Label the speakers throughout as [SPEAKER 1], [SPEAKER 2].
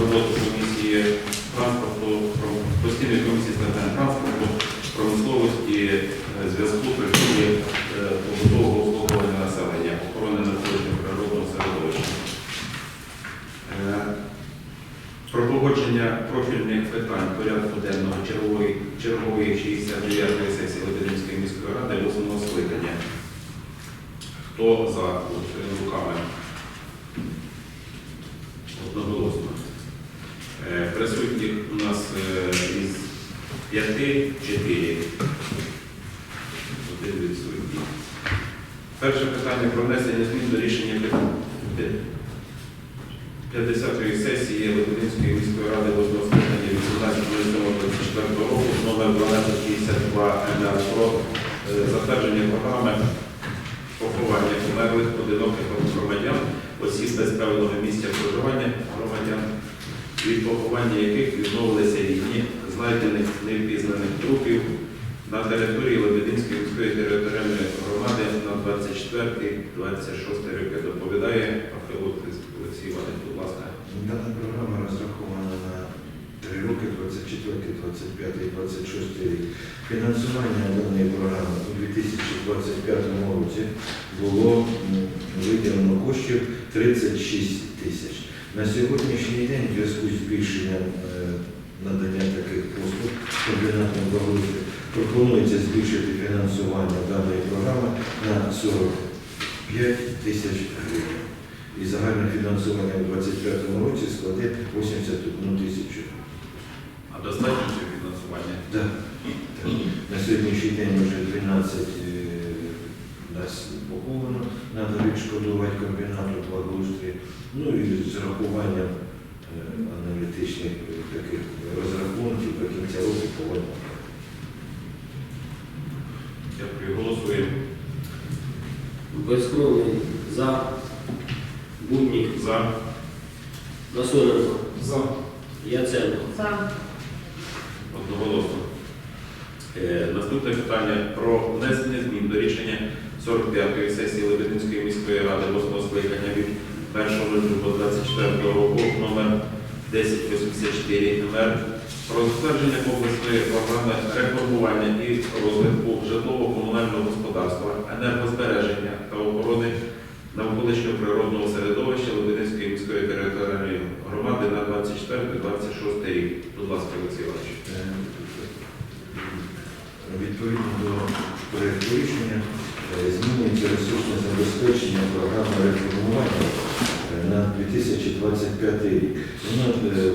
[SPEAKER 1] роботу комісії транспорту, про- постійної комісії з питань транспорту, промисловості, е, зв'язку, 4, Перше питання про внесення змін до рішення 50-ї сесії Лебединської міської ради 8 скликання 18.07.24 року номер 1252 МР про е, затвердження програми поховання померлих одиноких громадян, осіб без певного місця проживання громадян, від поховання яких відмовилися рідні знайдених невпізнаних трупів на території Лебединської міської територіальної громади на 24-26 роки. Доповідає Ахилут Олексій Іванович, будь ласка.
[SPEAKER 2] Дана програма розрахована на 3 роки, 24, 25, 26 рік. Фінансування даної програми у 2025 році було виділено коштів 36 тисяч. На сьогоднішній день в зв'язку з збільшенням е, надання таких послуг комбінатом благоустрою пропонується збільшити фінансування даної програми на 45 тисяч гривень. І загальне фінансування у 2025 році складе 81 тисячу.
[SPEAKER 1] А достатньо цього фінансування?
[SPEAKER 2] Да. На сьогоднішній день вже 12 е, нас поховано, треба відшкодувати комбінату благоустрій. Ну і з рахуванням аналітичних е, таких розрахунків до кінця року повинно.
[SPEAKER 1] Дякую. Голосуємо.
[SPEAKER 3] Безкровний за. Буднік.
[SPEAKER 1] За.
[SPEAKER 3] Насоненко.
[SPEAKER 1] За.
[SPEAKER 3] Яценко.
[SPEAKER 4] За.
[SPEAKER 1] Одноголосно. Е, Наступне питання про внесення змін до рішення 45-ї сесії Лебединської міської ради 8 скликання від 1.24 року номер 1084 МР про затвердження комплексної програми реформування і розвитку житлово-комунального господарства, енергозбереження та охорони навколишнього природного середовища Лебединської міської територіальної громади на 24-26 рік. Будь ласка, Олексій Іванович.
[SPEAKER 2] Е, Відповідно до проєкту рішення е, змінюється ресурсне забезпечення програми реформування 2025 рік. Воно е,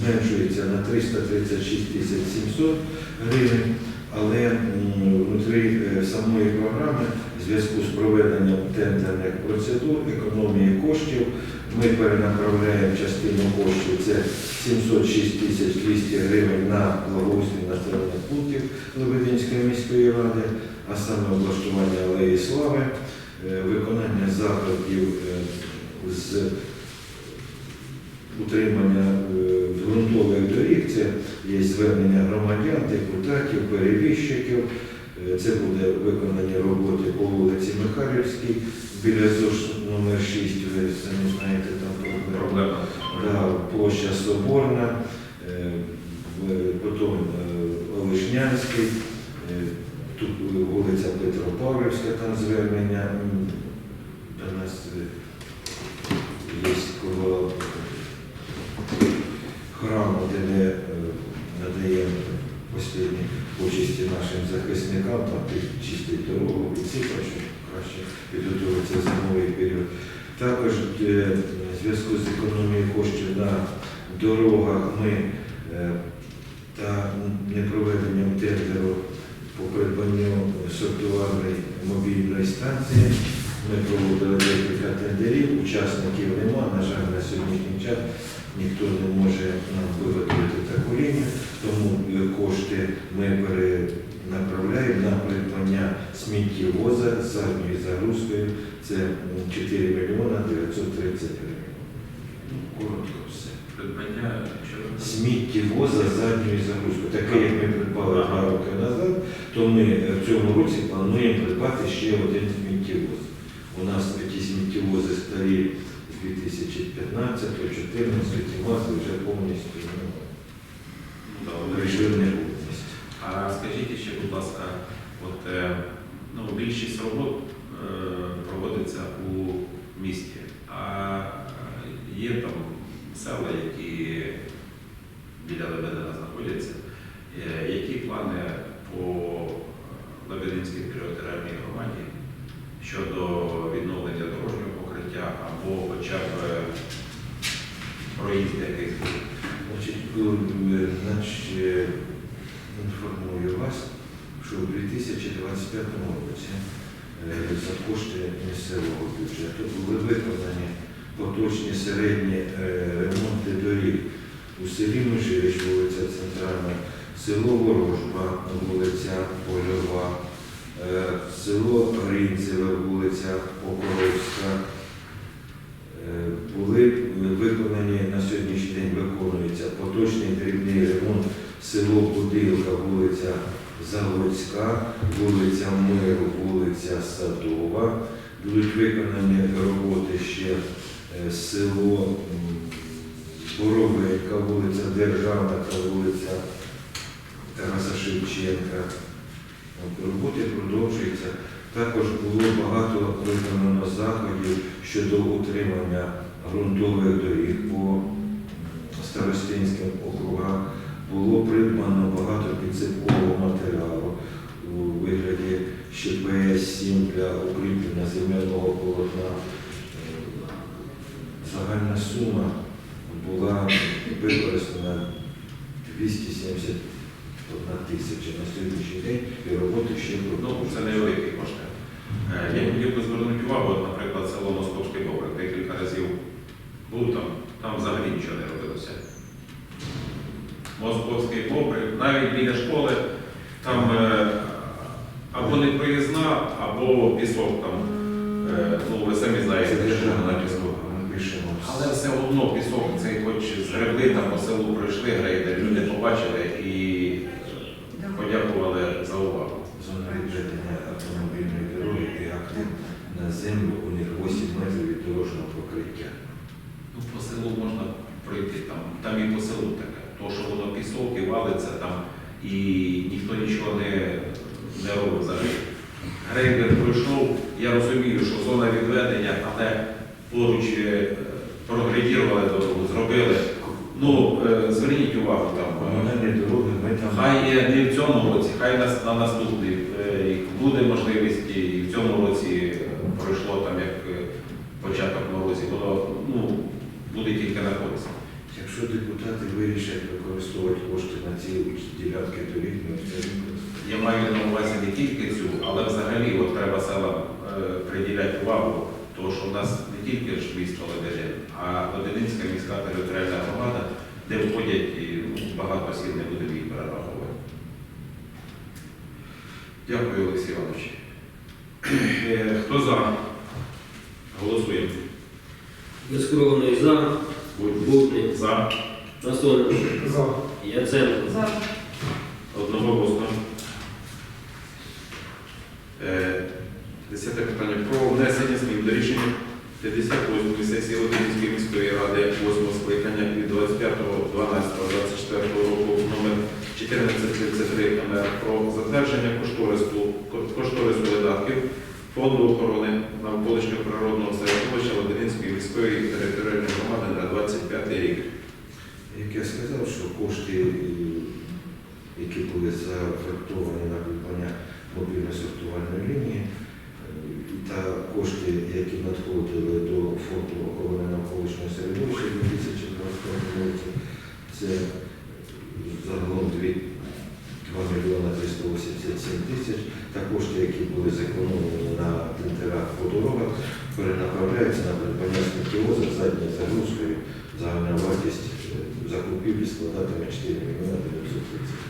[SPEAKER 2] зменшується на 336 тисяч 700 гривень, але внутрі е, самої програми в зв'язку з проведенням тендерних процедур, економії коштів, ми перенаправляємо частину коштів, це 706 тисяч 200 гривень на благоустрій населених пунктів Лебединської міської ради, а саме облаштування алеї слави, е, виконання заходів з утримання е, ґрунтових доріг, це є звернення громадян, депутатів, перевіщиків. Е, Це буде виконані роботи по вулиці Михайлівській, біля ЗОЖ номер 6, ви самі знаєте, там проблема. Да, площа Соборна, потім е, Олешнянський, е, тут вулиця Петропавлівська, там звернення. До нас е, є коло храму, де ми е, надаємо останні почесті нашим захисникам, там чистить дорогу, підсипати, щоб краще підготуватися зимовий період. Також е, в зв'язку з економією коштів на дорогах ми е, та непроведенням тендеру по придбанню сортувальної мобільної станції. Ми проводили декілька тендерів, учасників нема. На жаль, на сьогоднішній час ніхто не може нам виготовити таку лінію, тому е, кошти ми перенаправляємо на придбання сміттєвоза з задньою загрузкою. Це 4 мільйона 930 гривень. Ну, коротко все.
[SPEAKER 1] Придбання?
[SPEAKER 2] Сміттєвоза з задньою загрузкою. Таке, як ми придбали два роки назад, то ми е, в цьому році плануємо придбати ще один сміттєвоз. У нас ті сміттєвози старі з 2015, 2014 мази вже повністю ну,
[SPEAKER 1] вони
[SPEAKER 2] прийшли в неповність.
[SPEAKER 1] А скажіть ще, будь ласка, от е, ну, більшість робот е, проводиться у місті, а е, є там села, які біля Лебедина знаходяться. Е, Які плани по Лебединській територіальній громаді щодо відновлення дорожнього покриття або хоча б е, проїзд яких
[SPEAKER 2] Значить, е, значить, е, інформую вас, що у 2025 році е, за кошти місцевого бюджету були виконані поточні середні е, ремонти доріг. У селі Межирич, вулиця Центральна, село Ворожба, вулиця Польова, село Гринцеве, вулиця Покоровська, Е, були виконані на сьогоднішній день виконується поточний дрібний ремонт село Будилка, вулиця Заводська, вулиця Миру, вулиця Садова. Будуть виконані роботи ще е, село м, Боровенька, вулиця Державна та вулиця Тараса Шевченка. Роботи продовжуються. Також було багато виконано заходів щодо утримання ґрунтових доріг по старостинським округам. Було придбано багато підсипкового матеріалу у вигляді ЩПС-7 для укріплення земельного полотна. Загальна сума була використана 271 тисяча на сьогоднішній день і роботи ще
[SPEAKER 1] Ну, це невеликі кошти. Е, Я хотів би звернути увагу, от, наприклад, село Московський Бобрик. Декілька разів був там, там взагалі нічого не робилося. Московський Бобрик, навіть біля школи, там е, або не проїзна, або пісок там. Е, Ну, ви самі знаєте, що на
[SPEAKER 2] пишемо.
[SPEAKER 1] Але все одно пісок цей хоч згребли там по селу пройшли грейдер, люди побачили і подякували за увагу.
[SPEAKER 2] Зона відведення автомобільної дороги і акти на землю у них 8 метрів від дорожнього покриття.
[SPEAKER 1] Ну, по селу можна пройти, там, там і по селу таке. Що воно пісок і валиться там, і ніхто нічого не, не робить взагалі. Грейдер пройшов, я розумію, що зона відведення, але поруч е, прогредірували дорогу, зробили. Ну, е, зверніть увагу там. е,
[SPEAKER 2] дороги
[SPEAKER 1] Хай є не в цьому році, хай на, на наступний буде можливість і в цьому році пройшло там як початок морозів, воно ну, буде тільки на користь.
[SPEAKER 2] Якщо депутати вирішать використовувати кошти на ці ділянки доріг, ми все.
[SPEAKER 1] Я маю на увазі не тільки цю, але взагалі от треба селам е, приділяти увагу, тому що в нас не тільки ж місто Лебедин, а Лебединська міська територіальна громада, де входять і ну, багато сіл не будемо їх перераховувати. Дякую, Олексій Іванович. Е, Хто за? Голосуємо.
[SPEAKER 3] Безкровний за. Будник.
[SPEAKER 1] За.
[SPEAKER 3] Насоненко.
[SPEAKER 4] За.
[SPEAKER 3] Яценко.
[SPEAKER 4] За.
[SPEAKER 1] Одноголосно. Е, Десяте питання про внесення змін до рішення 58-ї сесії Латинської міської ради 8 скликання від 25.12.24 року номер 1433 МР про затвердження кошторису, кошторису видатків Фонду охорони навколишнього природного середовища Латинської міської територіальної громади на 25 рік.
[SPEAKER 2] Як я сказав, що кошти, які були зафектовані на придбання мобільної сортувальної лінії, та кошти, які надходили до фонду охорони навколишнього середовища у 2025 році, це загалом 2 мільйона 387 тисяч, та кошти, які були зекономлені на тендерах по дорогах, перенаправляються на придбання сміттєвоза задньою загрузкою. Загальна вартість закупівлі складатиме 4 мільйони 900 тисяч.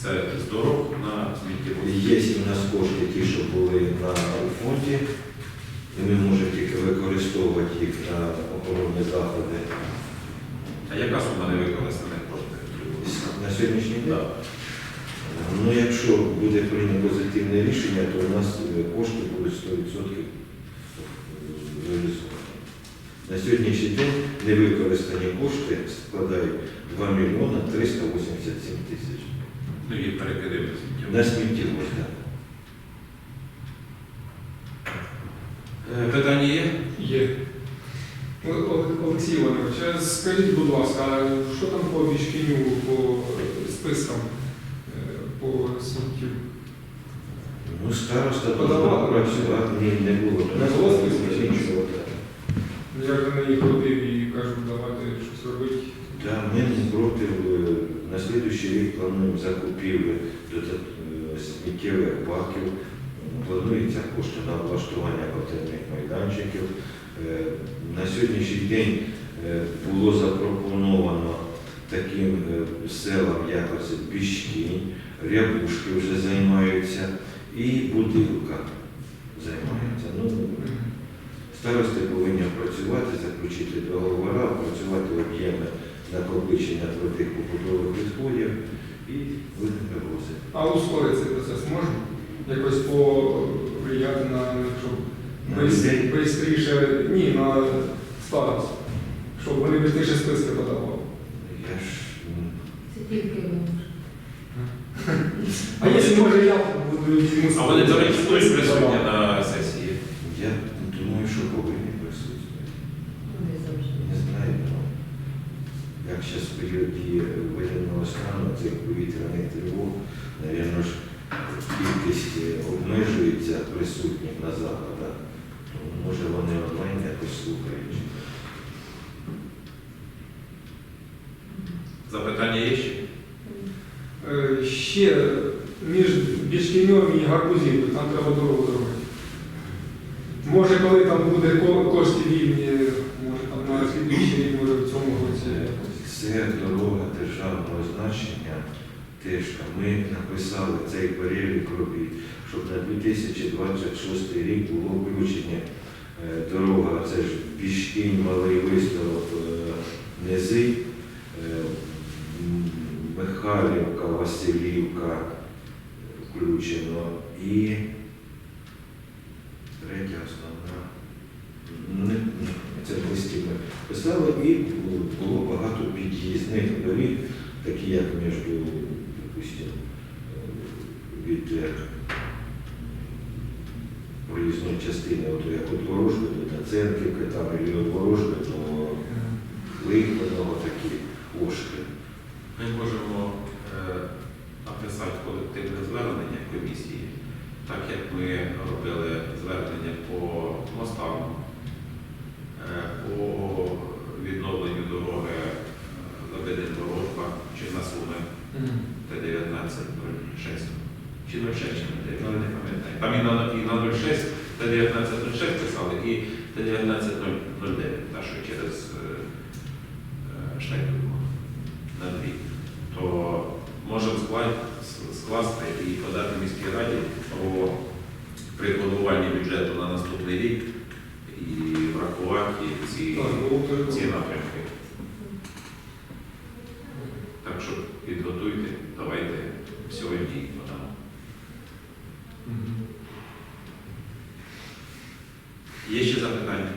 [SPEAKER 1] Це з дорог на сміттєвоз.
[SPEAKER 2] Є у нас кошти ті, що були на фонді, ми можемо тільки використовувати їх на охоронні заходи.
[SPEAKER 1] А яка сума невикористаних коштів?
[SPEAKER 2] На сьогоднішній день.
[SPEAKER 1] Да.
[SPEAKER 2] Ну, якщо буде прийнято позитивне рішення, то у нас е, кошти будуть 100% реалізовані. На сьогоднішній день невикористані кошти складають 2 мільйона 387 тисяч.
[SPEAKER 1] Ну і перекидали.
[SPEAKER 2] На сміттєвоз, так.
[SPEAKER 1] Е, Питання є?
[SPEAKER 4] Є. Олексій Іванович, скажіть, будь ласка, а що там по Вішкіню, по е, спискам е, по сміттю?
[SPEAKER 2] Ну, староста працювати не було.
[SPEAKER 4] Не було списку?
[SPEAKER 2] нічого. так.
[SPEAKER 4] Я ж на них ходив і кажу, давайте щось робити.
[SPEAKER 2] Да, ми не проти. е, На слідуючий рік плануємо закупівлю додат- е, сміттєвих баків. Планується кошти на облаштування котельних майданчиків. Е, На сьогоднішній день було запропоновано таким селам, як оце Піщкінь, Рябушки вже займаються і Будилка. Ну, Старости повинні працювати, заключити договори, працювати об'єми накопичення твердих побутових відходів і вивозити.
[SPEAKER 4] А ускорити цей процес можна? Якось повлияти на щоб швидше, ні, на старост, щоб вони швидше списки подавали.
[SPEAKER 2] Я ж
[SPEAKER 5] Це тільки
[SPEAKER 4] А якщо може я буду
[SPEAKER 1] А вони, до речі, будуть присутні на сесії.
[SPEAKER 2] я думаю, що повинні присутствувати.
[SPEAKER 5] не завжди.
[SPEAKER 2] Не знаю, ну, як зараз в період дії воєнного стану цих повітряних тривог, навірно ж кількість е, обмежується присутніх на заходах. Може вони онлайн якось слухають.
[SPEAKER 1] Запитання є ще?
[SPEAKER 4] Е, Ще між Бішкіньом і Гарбузівкою, там треба дорогу зробити. Може, коли там буде ко- кошти вільні, може там на слідуючий рік, може в цьому році якось.
[SPEAKER 2] Це дорога державного значення. Теж ми написали цей перелік робіт, щоб на 2026 рік було включення е, дорога, це ж Пішкінь, Малий Виставок, е, Низи, е, Михайлівка, Василівка включено і третя основна. Це в листі ми писали, і було багато під'їзних доріг, такі як між, допустим, е, від е, проїзної частини, от як от Ворожби до Церківки, там і від Ворожби до Лихвиного такі ошки.
[SPEAKER 1] Ми можемо е, написати колективне звернення комісії, так як ми робили звернення по мостам, е, по відновленню дороги е, Лебедин Ворожба чи на Суми Т-1906. Чи 06, чи 09, я не пам'ятаю. Там і на, 06, Т-1906 писали, і Т-1909, та що через е, е, на дві, то можемо скласти і подати міській раді про при плануванні бюджету на наступний рік і врахувати ці, ці напрямки. Так що підготуйте, давайте сьогодні їх подамо.
[SPEAKER 4] Мгм.
[SPEAKER 1] Є ще запитання?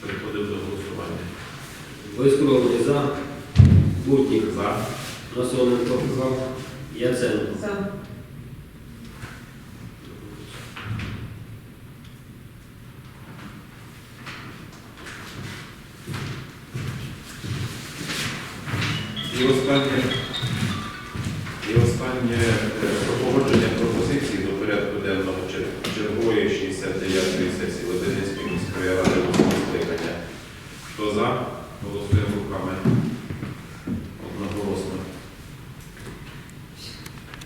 [SPEAKER 1] Переходимо до голосування.
[SPEAKER 3] Безкровний за. Будник.
[SPEAKER 1] За.
[SPEAKER 3] Насоненко.
[SPEAKER 4] За.
[SPEAKER 3] Яценко.
[SPEAKER 5] За.
[SPEAKER 1] І останнє, і останнє